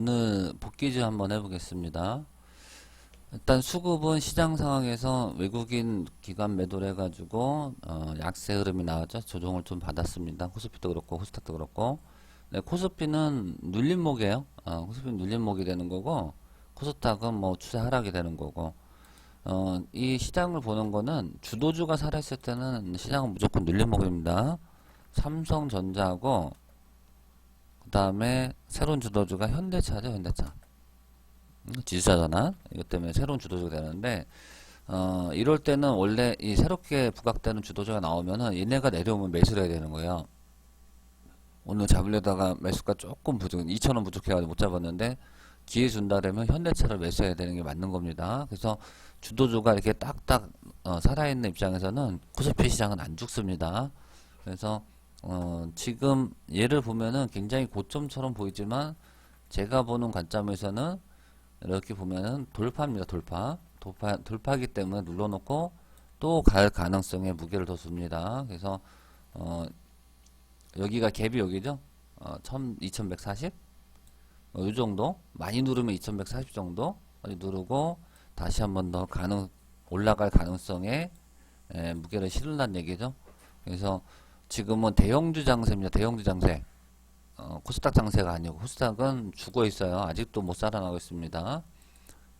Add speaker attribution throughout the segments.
Speaker 1: 오늘 복귀즈 한번 해보겠습니다. 일단 수급은 시장 상황에서 외국인 기관 매도를 해가지고 어, 약세 흐름이 나왔죠. 조정을 좀 받았습니다. 코스피도 그렇고 코스닥도 그렇고. 네, 코스피는 눌림목이에요. 어, 코스피는 눌림목이 되는 거고 코스닥은 뭐 추세 하락이 되는 거고. 어, 이 시장을 보는 거는 주도주가 살아있을 때는 시장은 무조건 눌림목입니다. 삼성전자하고 그 다음에 새로운 주도주가 현대차죠, 현대차. 음, 지수자전환. 이것 때문에 새로운 주도주가 되는데, 어, 이럴 때는 원래 이 새롭게 부각되는 주도주가 나오면은 얘네가 내려오면 매수를 해야 되는 거예요. 오늘 잡으려다가 매수가 조금 부족, 2,000원 부족해가지고 못 잡았는데, 기회 준다 그러면 현대차를 매수해야 되는 게 맞는 겁니다. 그래서 주도주가 이렇게 딱딱 어, 살아있는 입장에서는 코스피 시장은 안 죽습니다. 그래서 어, 지금 얘를 보면은 굉장히 고점처럼 보이지만 제가 보는 관점에서는 이렇게 보면은 돌파입니다. 돌파. 돌파, 돌파기 때문에 눌러놓고 또 갈 가능성에 무게를 더 줍니다. 그래서 어, 여기가 갭이 여기죠. 어, 2140? 어, 이 정도? 많이 누르면 2140 정도? 누르고 다시 한 번 더 가능, 올라갈 가능성에 에, 무게를 실은다는 얘기죠. 그래서 지금은 대형주 장세입니다. 대형주 장세. 어, 코스닥 장세가 아니고 코스닥은 죽어 있어요. 아직도 못 살아나고 있습니다.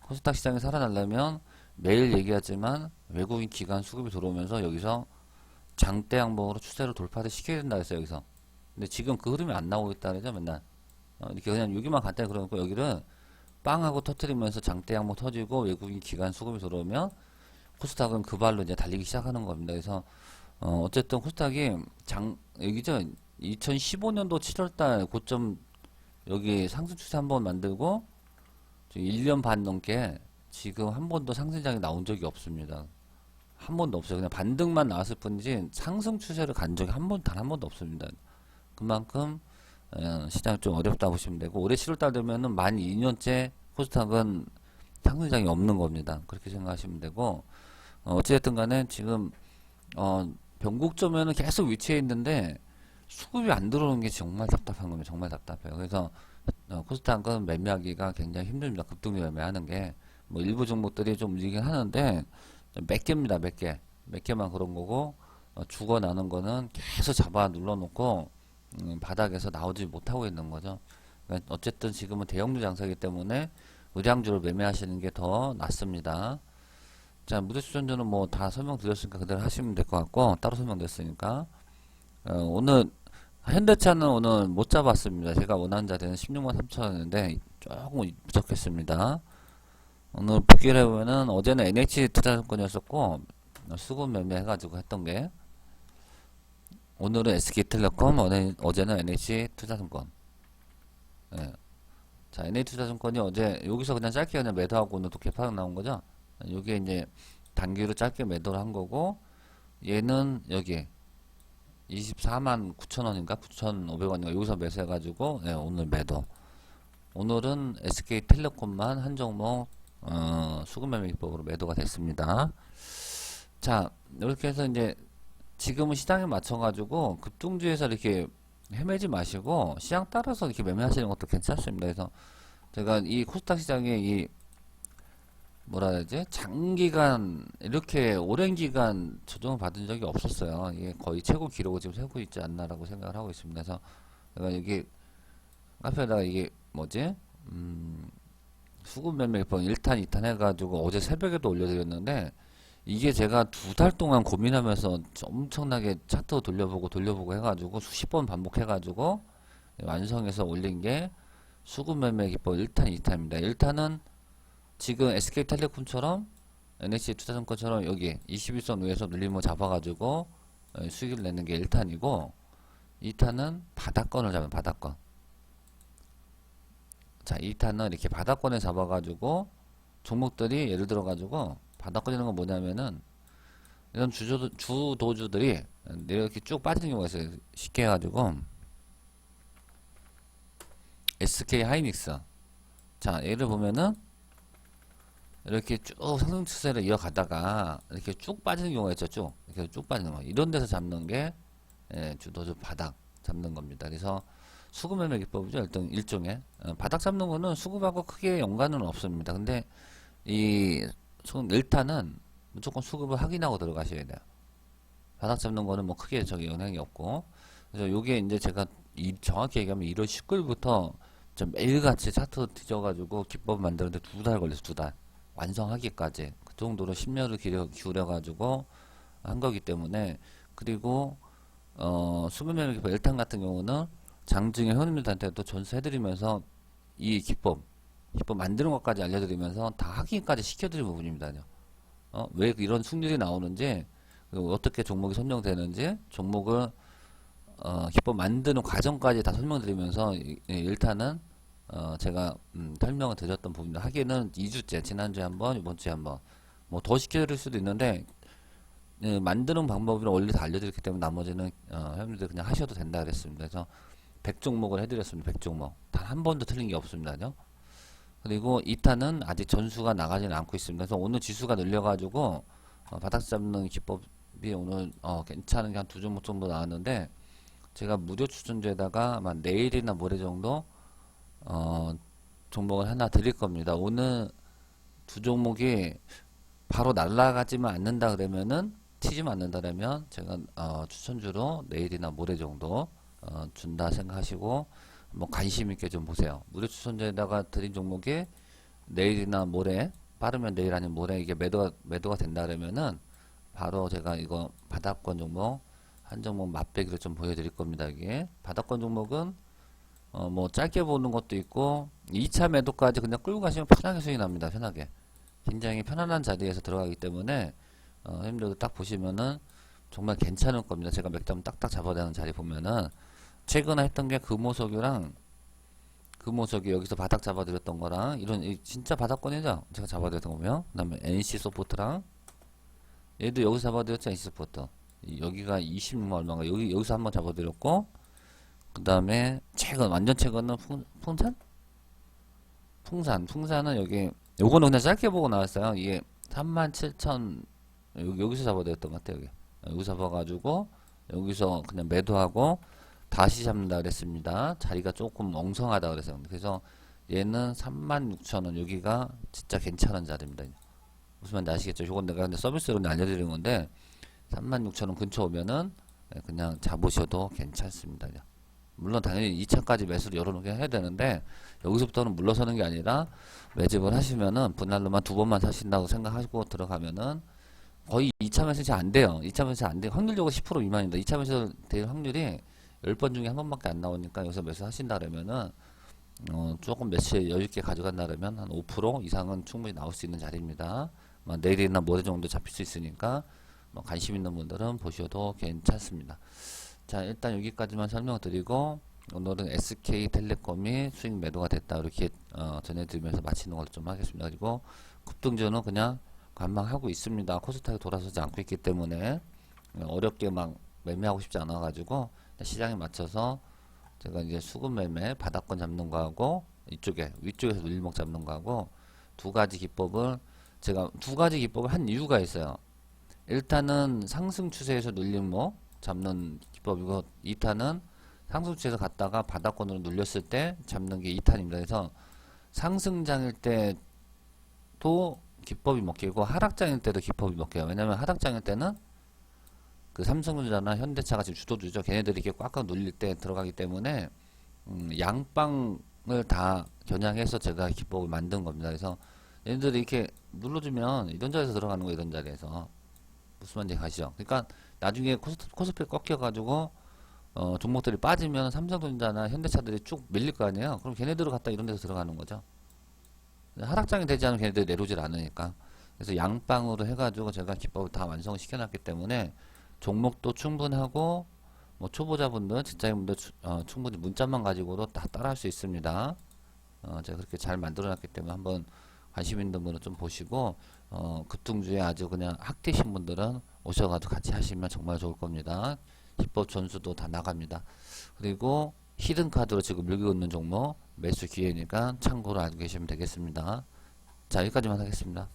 Speaker 1: 코스닥 시장이 살아나려면 매일 얘기하지만 외국인 기관 수급이 들어오면서 여기서 장대 항목으로 추세를 돌파를 시켜야 된다 했어요. 여기서. 근데 지금 그 흐름이 안 나오고 있다 그러죠. 맨날. 어, 이렇게 그냥 여기만 간단히 그러고 여기를 빵하고 터트리면서 장대 항목 터지고 외국인 기관 수급이 들어오면 코스닥은 그 발로 이제 달리기 시작하는 겁니다. 그래서 어, 어쨌든 코스닥이 장, 여기죠. 2015년도 7월달 고점 여기 상승 추세 한번 만들고 지금 1년 반 넘게 지금 한 번도 상승장이 나온 적이 없습니다. 한 번도 없어요. 그냥 반등만 나왔을 뿐이지 상승 추세를 간 적이 한 번, 단 한 번도 없습니다. 그만큼 어, 시장이 좀 어렵다 보시면 되고 올해 7월달 되면은 만 2년째 코스닥은 상승장이 없는 겁니다. 그렇게 생각하시면 되고 어, 어찌됐든 간에 지금 어, 변곡점에는 계속 위치해 있는데 수급이 안 들어오는 게 정말 답답한 겁니다. 정말 답답해요. 그래서 어, 코스닥은 매매하기가 굉장히 힘듭니다. 급등률 매매하는 게 뭐 일부 종목들이 좀 움직이긴 하는데 몇 개입니다. 몇 개. 몇 개만 그런 거고 어, 죽어나는 거는 계속 잡아 눌러놓고 음, 바닥에서 나오지 못하고 있는 거죠. 그러니까 어쨌든 지금은 대형주 장사이기 때문에 의량주를 매매하시는 게 더 낫습니다. 자, 무대수전주는 뭐다 설명드렸으니까 그대로 하시면 될 것 같고 따로 설명드렸으니까 어, 오늘 현대차는 오늘 못 잡았습니다. 제가 원하는 자리는 16만 3천원인데 조금 부족했습니다. 오늘 복귀를 해보면은 어제는 NH 투자증권이었었고 수급 매매 해가지고 했던 게 오늘은 SK텔레콤 어제, 어제는 NH 투자증권 예. 자 NH 투자증권이 어제 여기서 그냥 짧게 그냥 매도하고 오늘 또 개파락 나온 거죠 요게 이제 단기로 짧게 매도를 한 거고 얘는 여기 24만 9천원인가 9,500원인가 여기서 매수해가지고 예, 오늘 매도 오늘은 SK텔레콤만 한 종목 어, 수급매매 기법으로 매도가 됐습니다. 자, 이렇게 해서 이제 지금은 시장에 맞춰가지고 급등주에서 이렇게 헤매지 마시고 시장 따라서 이렇게 매매하시는 것도 괜찮습니다. 그래서 제가 이 코스닥 시장에 이 뭐라 해야 되지? 장기간 이렇게 오랜 기간 조정을 받은 적이 없었어요. 이게 거의 최고 기록을 지금 세고 있지 않나라고 생각을 하고 있습니다. 그래서 제가 여기 앞에다가 이게 뭐지? 음, 수급 매매 번 1탄, 2탄 해가지고 어제 새벽에도 올려드렸는데 이게 제가 두 달 동안 고민하면서 엄청나게 차트 돌려보고 돌려보고 해가지고 수십 번 반복해가지고 완성해서 올린 게 수급 매매 기법 1탄, 2탄입니다. 1탄은 지금 SK텔레콤처럼 NH 투자증권처럼 여기 21선 위에서 눌림을 잡아가지고 어, 수익을 내는 게 1탄이고 2탄은 바닥권을 잡은 바닥권. 자, 2탄은 이렇게 바닥권에 잡아가지고 종목들이 예를 들어가지고 바닥권이라는 건 뭐냐면은 이런 주조, 주도주들이 이렇게 쭉 빠지는 경우가 있어요. 쉽게 해가지고 SK 하이닉스 자 얘를 보면은 이렇게 쭉 상승 추세를 이어가다가 이렇게 쭉 빠지는 경우가 있죠. 쭉 이렇게 쭉 빠지는 거 이런 데서 잡는 게 예, 주도주 바닥 잡는 겁니다. 그래서 수급 매매 기법이죠. 일단 일종의 어, 바닥 잡는 거는 수급하고 크게 연관은 없습니다. 근데 이 수급 1탄은 무조건 수급을 확인하고 들어가셔야 돼요. 바닥 잡는 거는 뭐 크게 저기 영향이 없고 그래서 요게 이제 제가 이 정확히 얘기하면 1월 19일부터 매일같이 차트 뒤져가지고 기법 만드는데 두 달 걸렸어 두 달 완성하기까지 그 정도로 심려를 기울여, 기울여 가지고 한 거기 때문에 그리고 어 수급매매 기법 1탄 같은 경우는 장중에 회원님들한테도 전수해드리면서 이 기법 기법 만드는 것까지 알려드리면서 다 확인까지 시켜드린 부분입니다. 어, 왜 이런 승률이 나오는지 그리고 어떻게 종목이 선정되는지 종목을 어, 기법 만드는 과정까지 다 설명드리면서 1탄은 어, 제가 음, 설명을 드렸던 부분입니다. 하기에는 2주째 지난주에 한번 이번 주에 한번 뭐 더 시켜드릴 수도 있는데 예, 만드는 방법을 원래 다 알려드렸기 때문에 나머지는 어, 회원님들 그냥 하셔도 된다 그랬습니다. 그래서 100종목을 해드렸습니다. 100종목 단 한 번도 틀린 게 없습니다요. 그리고 2탄은 아직 전수가 나가지는 않고 있습니다. 그래서 오늘 지수가 늘려가지고 어, 바닥 잡는 기법이 오늘 어, 괜찮은 게 한 두 종목 정도 나왔는데 제가 무료 추천주에다가 아마 내일이나 모레 정도 어, 종목을 하나 드릴 겁니다. 오늘 두 종목이 바로 날아가지만 않는다 그러면은 치지만 않는다 그러면 제가 어, 추천주로 내일이나 모레 정도 어, 준다 생각하시고 뭐 관심 있게 좀 보세요. 무료 추천주에다가 드린 종목이 내일이나 모레 빠르면 내일 아니면 모레 이게 매도가 매도가 된다 그러면은 바로 제가 이거 바닥권 종목 한 종목 맛배기를 좀 보여드릴 겁니다. 이게 바닥권 종목은 어 뭐 짧게 보는 것도 있고 2차 매도까지 그냥 끌고 가시면 편하게 수익 납니다. 편하게 굉장히 편안한 자리에서 들어가기 때문에 어 힘들도 딱 보시면은 정말 괜찮을 겁니다. 제가 맥담 딱딱 잡아내는 자리 보면은 최근에 했던 게 금호석유랑 금호석유 여기서 바닥 잡아드렸던 거랑 이런 이 진짜 바닥권이죠. 제가 잡아드렸던 거면 그다음에 NC 소프트랑 얘도 여기서 잡아드렸죠. NC 소프트 이- 여기가 26만 얼마인가 여기 여기서 한번 잡아드렸고 그 다음에 최근 완전 최근은 풍, 풍산 풍산 풍산은 여기 요거는 그냥 짧게 보고 나왔어요. 이게 37,000 여기, 여기서 잡아드렸던 것 같아요. 여기 여기서 잡아가지고 여기서 그냥 매도하고 다시 잡는다 그랬습니다. 자리가 조금 엉성하다 그래서 그래서 얘는 36,000원 여기가 진짜 괜찮은 자리입니다. 무슨 말인지 아시겠죠? 이건 내가 근데 서비스로 알려드리는 건데 36,000원 근처 오면은 예, 그냥 잡으셔도 괜찮습니다. 물론 당연히 2차까지 매수를 열어놓게 해야 되는데 여기서부터는 물러서는 게 아니라 매집을 하시면은 분할로만 두 번만 사신다고 생각하시고 들어가면은 거의 2차 매수 잘안 돼요. 2차 매수 안 돼요. 확률적으로 10% 미만입니다. 2차 매수 될 확률이 10번 중에 한 번밖에 안 나오니까 여기서 매수 하신다 그러면은 어, 조금 며칠 여유있게 가져간다 그러면 한 5% 이상은 충분히 나올 수 있는 자리입니다. 뭐 내일이나 모레 정도 잡힐 수 있으니까 뭐 관심 있는 분들은 보셔도 괜찮습니다. 자 일단 여기까지만 설명을 드리고 오늘은 SK텔레콤이 수익 매도가 됐다 이렇게 어, 전해드리면서 마치는 걸로 좀 하겠습니다. 그리고 급등주는 그냥 관망하고 있습니다. 코스닥이 돌아서지 않고 있기 때문에 어렵게 막 매매하고 싶지 않아 가지고 시장에 맞춰서 제가 이제 수급 매매 바닥권 잡는 거하고 이쪽에 위쪽에서 눌림목 잡는 거하고 두 가지 기법을 제가 두 가지 기법을 한 이유가 있어요. 1탄은 상승 추세에서 눌림목 잡는 기법이고 2탄은 상승 추세에서 갔다가 바닥권으로 눌렸을 때 잡는 게 2탄입니다. 그래서 상승장일 때도 기법이 먹히고 하락장일 때도 기법이 먹혀요. 왜냐면 하락장일 때는 그 삼성전자나 현대차가 지금 주도주죠. 걔네들이 이렇게 꽉꽉 눌릴 때 들어가기 때문에 음, 양방을 다 겨냥해서 제가 기법을 만든 겁니다. 그래서 얘네들이 이렇게 눌러주면 이런 자리에서 들어가는 거 이런 자리에서 무슨 말인지 가시죠. 그러니까 나중에 코스, 코스피 꺾여가지고 어, 종목들이 빠지면 삼성전자나 현대차들이 쭉 밀릴 거 아니에요. 그럼 걔네들을 갖다 이런 데서 들어가는 거죠. 하락장이 되지 않으면 걔네들이 내려오질 않으니까. 그래서 양방으로 해가지고 제가 기법을 다 완성을 시켜놨기 때문에 종목도 충분하고 뭐 초보자분들, 직장인분들 추- 어, 충분히 문자만 가지고도 다 따라할 수 있습니다. 어, 제가 그렇게 잘 만들어놨기 때문에 한번 관심 있는 분은 좀 보시고 어, 급등주에 아주 그냥 학대신 분들은 오셔가지고 같이 하시면 정말 좋을 겁니다. 기법 전수도 다 나갑니다. 그리고 히든 카드로 지금 밀고 있는 종목 매수 기회니까 참고로 알고 계시면 되겠습니다. 자 여기까지만 하겠습니다.